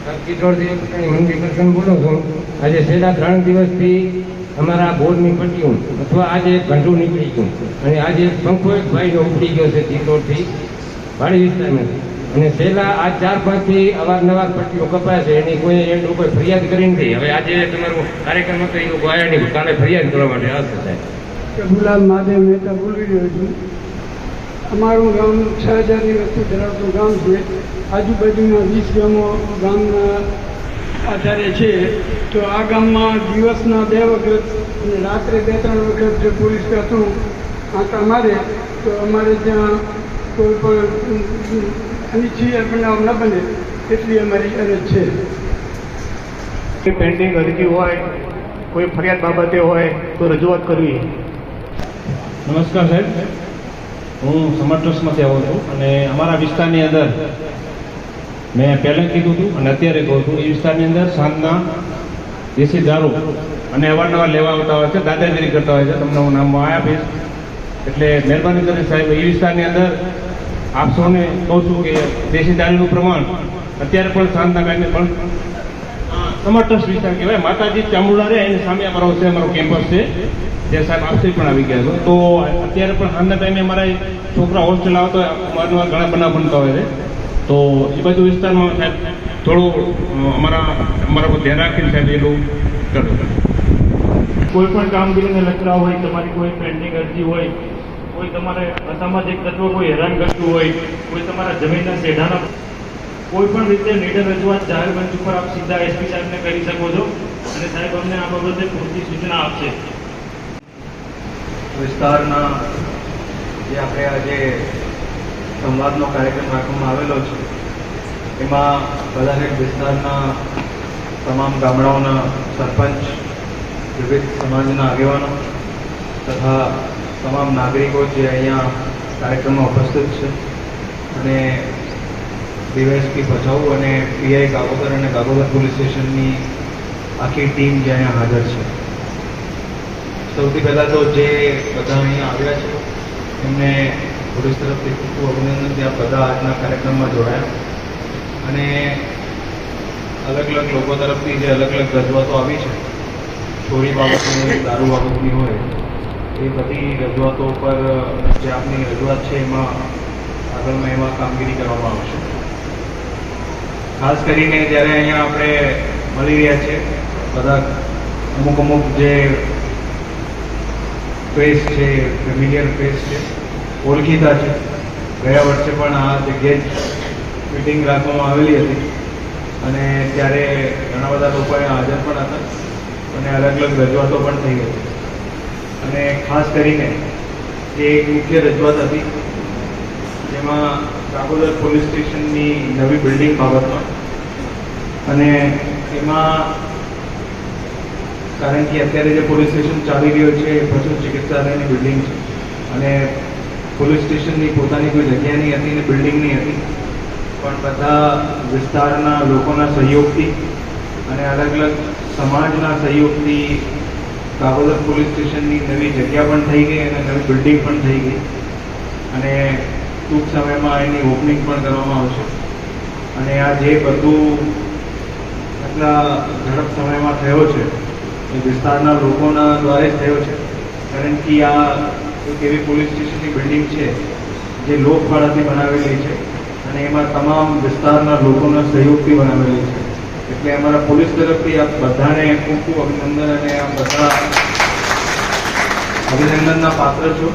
કિશોરજી મંદિર દર્શન બોલું છું? આજે છેલ્લા ત્રણ દિવસથી અમારા બોર નીકળી ગયું અથવા આજે ઘંટું નીકળી ગયું. અને આજે પંખો એક ભાઈનો ઉપડી ગયો છે ચિત્તોડથી, વાડી વિસ્તારમાં. અને છેલ્લા આ ચાર પાંચથી અવારનવાર પટ્ટીઓ કપાય છે, એની કોઈ એની ઉપર ફરિયાદ કરી નથી હવે આજે તમારો કાર્યક્રમ હતો, એ લોકો આવ્યા નહીં કાલે ફરિયાદ કરવા માટે આવશે સાહેબ. ગુલાબ મહાદેવ મહેતા બોલી રહ્યો છું. અમારું ગામ છ હજારની વસ્તી ધરાવતું ગામ છે. આજુબાજુના વીસ ગામો ગામના આધારે છે. તો આ ગામમાં દિવસના બે વખત અને રાત્રે બે ત્રણ વખત જો પોલીસ હતું આંટા મારે તો અમારે ત્યાં કોઈ પણ અનિચ્છીય બનાવ ન બને એટલી અમારી અરજ છે. પેન્ડિંગ અરજી હોય કોઈ ફરિયાદ બાબતે હોય તો રજૂઆત કરવી. નમસ્કાર સાહેબ. હું સમર આવું છું અને અમારા વિસ્તારની અંદર મેં પહેલાં કીધું હતું અને અત્યારે કહું છું, એ વિસ્તારની અંદર સાંજના દેશી દારૂ અને અવારનવાર લેવા આવતા હોય છે, દાદાગીરી કરતા હોય છે, તમને હું નામ આપીશ. એટલે મહેરબાની કરી સાહેબ, એ વિસ્તારની અંદર આપ સૌને કહું છું કે દેશી દારૂનું પ્રમાણ અત્યારે પણ સાંજના ટાઈમે પણ સમર વિસ્તાર કહેવાય. માતાજી ચામુંડા રહે એની સામે અમારો છે, અમારો કેમ્પસ છે. જે સાહેબ આપસી પણ આવી ગયા છે. તો અત્યારે પણ હાલના ટાઈમે અમારા છોકરા હોસ્ટેલ આવતો અવારનવાર ઘણા બનાવ બનતા હોય છે. તો એ બાજુ વિસ્તારમાં સાહેબ થોડું અમારા અમારા પર ધ્યાન રાખીને સાહેબ એટલું કરવું કોઈ પણ કામગીરીને લખતા હોય, તમારી કોઈ પેન્ડિંગ અરજી હોય, કોઈ તમારે અસામાજિક તત્વો કોઈ હેરાન કરતું હોય, કોઈ તમારા જમીનના શેઢાના કોઈ પણ રીતે નિડર રજૂઆત જાહેર મંચ ઉપર આપ સીધા એસપી સાહેબને કરી શકો છો અને સાહેબ અમને આ બાબતે પૂરતી સૂચના આપશે. વિસ્તારના જે આપણે આજે સંવાદનો કાર્યક્રમ રાખવામાં આવેલો છે, એમાં બધાને વિસ્તારના તમામ ગામડાઓના સરપંચ, વિવિધ સમાજના આગેવાનો તથા તમામ નાગરિકો જે અહીંયા કાર્યક્રમમાં ઉપસ્થિત છે અને ડીવાયએસપી ભચાઉ અને પીઆઈ ગાગોદર અને ગાગોદર પોલીસ સ્ટેશનની આખી ટીમ જે અહીંયા હાજર છે. સૌથી પહેલાં તો જે બધા અહીંયા આવ્યા છે, એમને પોલીસ તરફથી ખૂબ અભિનંદન. ત્યાં બધા આજના કાર્યક્રમમાં જોડાયા. અને અલગ અલગ લોકો તરફથી જે અલગ અલગ રજૂઆતો આવી છે, ચોરી બાબતની હોય દારૂ બાબતની હોય, એ બધી રજૂઆતો પર જે આપની રજૂઆત છે, એમાં આગળમાં એમાં કામગીરી કરવામાં આવશે. ખાસ કરીને જ્યારે અહીંયા આપણે મળી રહ્યા છે બધા અમુક અમુક જે ફેસ છે ફેમિલિયર ફેસ છે. ઓળખીતા છે. ગયા વર્ષે પણ આ જગ્યાએ જ મિટિંગ રાખવામાં આવેલી હતી. અને ત્યારે ઘણા બધા લોકો હાજર પણ હતા અને અલગ અલગ રજૂઆતો પણ થઈ હતી. અને ખાસ કરીને જે એક મુખ્ય રજૂઆત હતી, જેમાં દામોદર પોલીસ સ્ટેશનની નવી બિલ્ડિંગ બાબતમાં અને એમાં કારણ કે અત્યારે જે પોલીસ સ્ટેશન ચાલી રહ્યો છે, એ પશુ ચિકિત્સાલયની બિલ્ડિંગ છે. અને પોલીસ સ્ટેશનની પોતાની કોઈ જગ્યા નહીં હતી ને બિલ્ડિંગ નહીં હતી, પણ બધા વિસ્તારના લોકોના સહયોગથી અને અલગ અલગ સમાજના સહયોગથી કાબોદર પોલીસ સ્ટેશનની નવી જગ્યા પણ થઈ ગઈ અને નવી બિલ્ડિંગ પણ થઈ ગઈ. અને ટૂંક સમયમાં એની ઓપનિંગ પણ કરવામાં આવશે. અને આ જે બધું આટલા ઝડપ સમયમાં થયો છે વિસ્તારના લોકોના દ્વારા જ થયો છે. કારણ કે આ એક એવી પોલીસ સ્ટેશનની બિલ્ડિંગ છે, જે લોકભાડાથી બનાવેલી છે અને એમાં તમામ વિસ્તારના લોકોના સહયોગથી બનાવેલી છે. એટલે અમારા પોલીસ તરફથી આપ બધાને ખૂબ ખૂબ અભિનંદન અને આ બધા અભિનંદનના પાત્ર છો.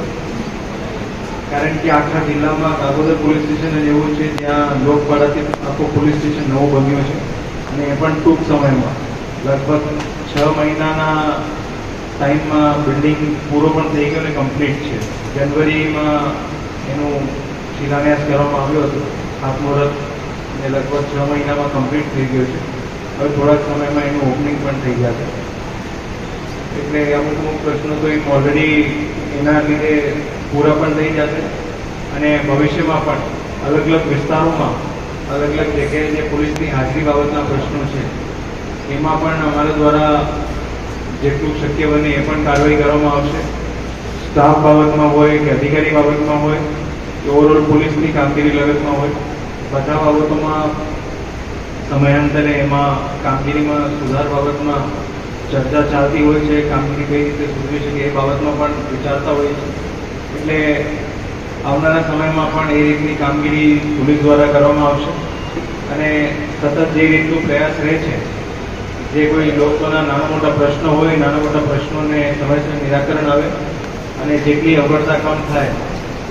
કારણ કે આખા જિલ્લામાં કાગોદર પોલીસ સ્ટેશન જ એવું છે જ્યાં લોકભાડાથી આખો પોલીસ સ્ટેશન નવો બન્યો છે અને એ પણ ટૂંક સમયમાં. લગભગ છ મહિનાના ટાઈમમાં બિલ્ડિંગ પૂરો પણ થઈ ગયો અને કમ્પ્લીટ છે. જનવરીમાં એનું શિલાન્યાસ કરવામાં આવ્યો હતો. ખાતમુહૂર્ત એ લગભગ છ મહિનામાં કમ્પ્લીટ થઈ ગયો છે. હવે થોડાક સમયમાં એનું ઓપનિંગ પણ થઈ જશે એટલે અમુક અમુક પ્રશ્નો તો એમ ઓલરેડી એના લીધે પૂરા પણ થઈ જશે અને ભવિષ્યમાં પણ અલગ અલગ વિસ્તારોમાં અલગ અલગ જગ્યાએ જે પોલીસની હાજરી બાબતના પ્રશ્નો છે એમાં પણ અમારા દ્વારા જેટલું શક્ય બને એ પણ કાર્યવાહી કરવામાં આવશે. સ્ટાફ બાબતમાં હોય કે અધિકારી બાબતમાં હોય કે ઓવરઓલ પોલીસની કામગીરી બાબતમાં હોય, બધા બાબતોમાં સમયાંતરે એમાં કામગીરીમાં સુધાર બાબતમાં ચર્ચા ચાલતી હોય છે, કામગીરી કઈ રીતે સુધરી શકે એ બાબતમાં પણ વિચારતા હોય છે એટલે આવનારા સમયમાં પણ એ રીતની કામગીરી પોલીસ દ્વારા કરવામાં આવશે અને સતત જે રીતનો પ્રયાસ રહે છે જે કોઈ લોકોના નાના મોટા પ્રશ્નો હોય, નાના મોટા પ્રશ્નોને સમયસર નિરાકરણ આવે અને જેટલી અગવડતા કામ થાય,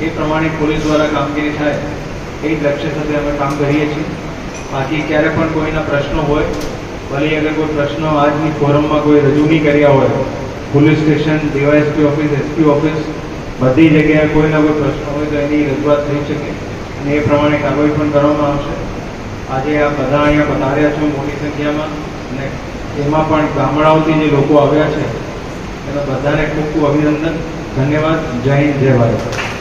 એ પ્રમાણે પોલીસ દ્વારા કામગીરી થાય, એ જ લક્ષ્ય સાથે અમે કામ કરીએ છીએ. બાકી ક્યારે પણ કોઈના પ્રશ્નો હોય, ભલે અગર કોઈ પ્રશ્નો આજની ફોરમમાં કોઈ રજૂ નહીં કર્યા હોય, police station, DYSP office, SP office, બધી જગ્યાએ કોઈના કોઈ પ્રશ્નો હોય તો એની રજૂઆત થઈ શકે અને એ પ્રમાણે કાર્યવાહી પણ કરવામાં આવશે. આજે આ બધા અહીંયા પધાર્યા છો મોટી સંખ્યામાં. અને એમાં પણ ગામડાઓથી જે લોકો આવ્યા છે, એના બધાને ખૂબ ખૂબ અભિનંદન, ધન્યવાદ, જય હિન્દ, જય ભારત.